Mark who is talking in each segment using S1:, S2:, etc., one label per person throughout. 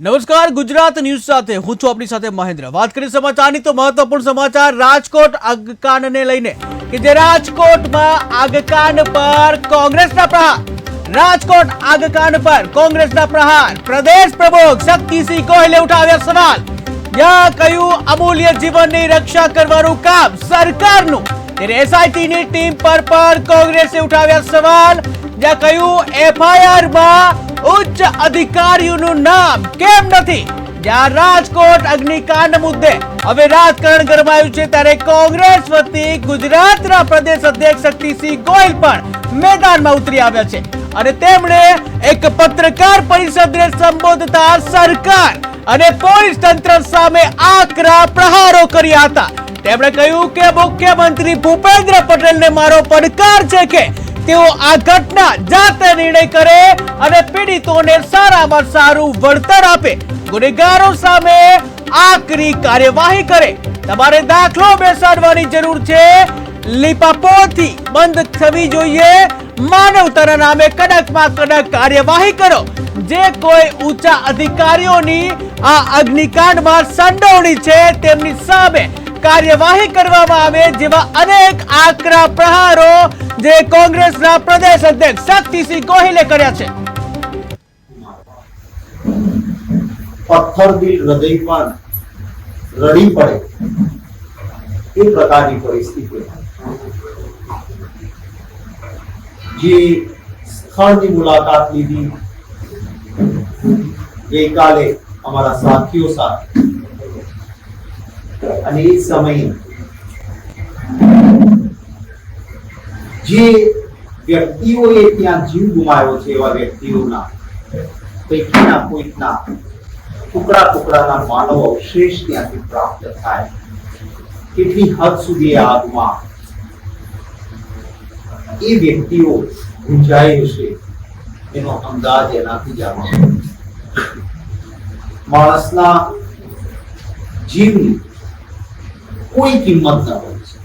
S1: નમસ્કાર, ગુજરાત ન્યૂઝ સાથે. હું છું આપની સાથે મહેન્દ્ર. વાત કરીએ સમાચારની તો મહત્વપૂર્ણ સમાચાર રાજકોટ આગકાનને લઈને. કે જે રાજકોટમાં આગકાન પર કોંગ્રેસના પ્રહાર. રાજકોટ આગકાન પર કોંગ્રેસના પ્રહાર. પ્રદેશ પ્રમુખ શક્તિસિંહ ગોહિલે ઉઠાવ્યા સવાલ. જ્યાં કહ્યું, અમૂલ્ય જીવનની રક્ષા કરવાનું કામ સરકારનું. ત્યારે એસઆઈટી ની ટીમ પર પણ કોંગ્રેસે ઉઠાવ્યા સવાલ. જ્યાં કહ્યું એફઆઈઆરમાં ઉચ્ચ અધિકારીઓનું નામ કેમ નથી? જ્યાં રાજકોટ અગ્નિકાંડ મુદ્દે હવે રાજકારણ ગરમાયું છે, ત્યારે કોંગ્રેસ વતી ગુજરાતના પ્રદેશ અધ્યક્ષ શક્તિસિંહ ગોયલ પણ મેદાનમાં ઉતરી આવ્યા છે. અને તેમણે એક પત્રકાર પરિષદને સંબોધતા સરકાર અને પોલીસ તંત્ર સામે આકરા પ્રહારો કર્યા હતા. તેમણે કહ્યું કે મુખ્યમંત્રી ભૂપેન્દ્ર પટેલને મારો પડકાર છે કે તેઓ આ ઘટના જાતે નિર્ણય કરે અને પીડિતોને સારામાં સારું વળતર આપે. ગુનેગારો સામે આકરી કાર્યવાહી કરે. તમારે દાખલો બેસાડવાની જરૂર છે. લીપાપોથી બંધ થવી જોઈએ. માનવતાના નામે કડકમાં કડક કાર્યવાહી કરો. જે કોઈ ઊંચા અધિકારીઓની આ અગ્નિકાંડમાં સંડોવણી છે, તેમની સામે કાર્યવાહી કરવામાં આવે જેવા અનેક આકરા પ્રહારો જે કોંગ્રેસના પ્રદેશ અધ્યક્ષ શક્તિસિંહ ગોહિલે કર્યા છે.
S2: પથ્થર દિલ હૃદયમાં રડી પડે એ પ્રકારની પરિસ્થિતિ. જે સ્થળની મુલાકાત લીધી ગઈકાલે અમારા સાથીઓ સાથે. અને એ સમયે જે વ્યક્તિઓએ ત્યાં જીવ ગુમાવ્યો છે એવા વ્યક્તિઓના પૈકીના કોઈકના ટુકડા ટુકડાના માનવ અવશેષ ત્યાંથી પ્રાપ્ત થાય કેટલી હદ સુધી આગમાં એ વ્યક્તિઓ ગુંજાય હશે એનો અંદાજ એનાથી જાણવા. માણસના જીવની કોઈ કિંમત ન હોય. છે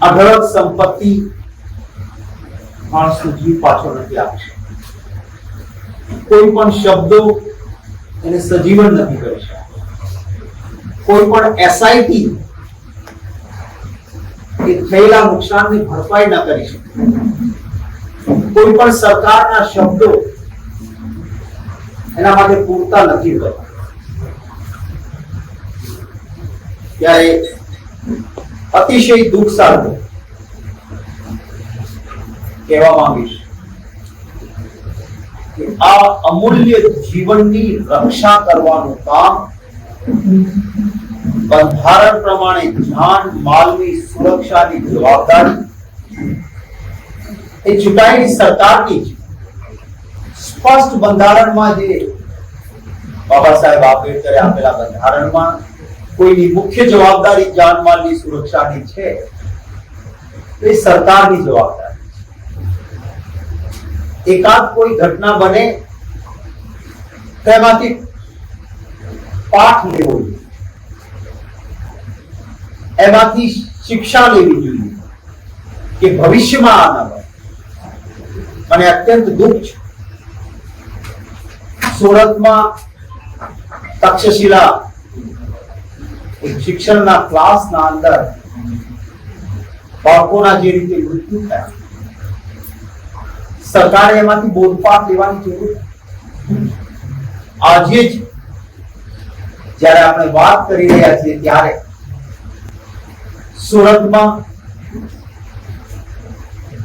S2: અઢળક સંપત્તિ માણસનો જીવ પાછો નથી આપશે. કોઈ પણ શબ્દો એને સજીવન નથી કરી શકતા. કોઈ પણ એસઆઈટી એ થયેલા નુકસાનની ભરપાઈ ન કરી શકે કોઈ પણ સરકારના શબ્દો એના માટે પૂરતા નથી હોતા. ત્યારે અતિશય દુઃખ સાથે કહેવા માંગીશ આ અમૂલ્ય જીવનની રક્ષા કરવાનું કામ બંધારણ પ્રમાણે જાન માલની સુરક્ષાની જવાબદારી એ ચૂંટાયેલી સરકારની છે સ્પષ્ટ બંધારણમાં જે બાબા સાહેબ આંબેડકરે આપેલા બંધારણમાં કોઈની મુખ્ય જવાબદારી જાનમાલની સુરક્ષાની છે એ સરકારની જવાબદારી એકાદ કોઈ ઘટના બને તેમાંથી પાઠ લેવો જોઈએ. એમાંથી શિક્ષા લેવી જોઈએ કે ભવિષ્યમાં આ ન બને. અને અત્યંત દુઃખ છે. સુરતમાં તક્ષશિલા શિક્ષણના ક્લાસના અંદર બાળકોના જે રીતે મૃત્યુ થયા, સરકારે એમાંથી બોધપાઠ લેવાની જરૂર આજે જ જ્યારે આપણે વાત કરી રહ્યા છીએ ત્યારે સુરતમાં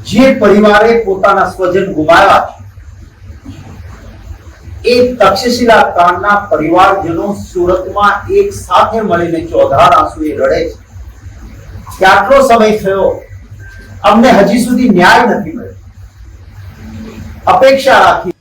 S2: જે પરિવારે પોતાના સ્વજન ગુમાવ્યા છે એ તક્ષશિલા કાંડના પરિવારજનો સુરતમાં એક સાથે મળીને ચોધાર આંસુએ રડે છે. કેટલો સમય થયો. અમને હજી સુધી ન્યાય નથી મળ્યો. અપેક્ષા રાખી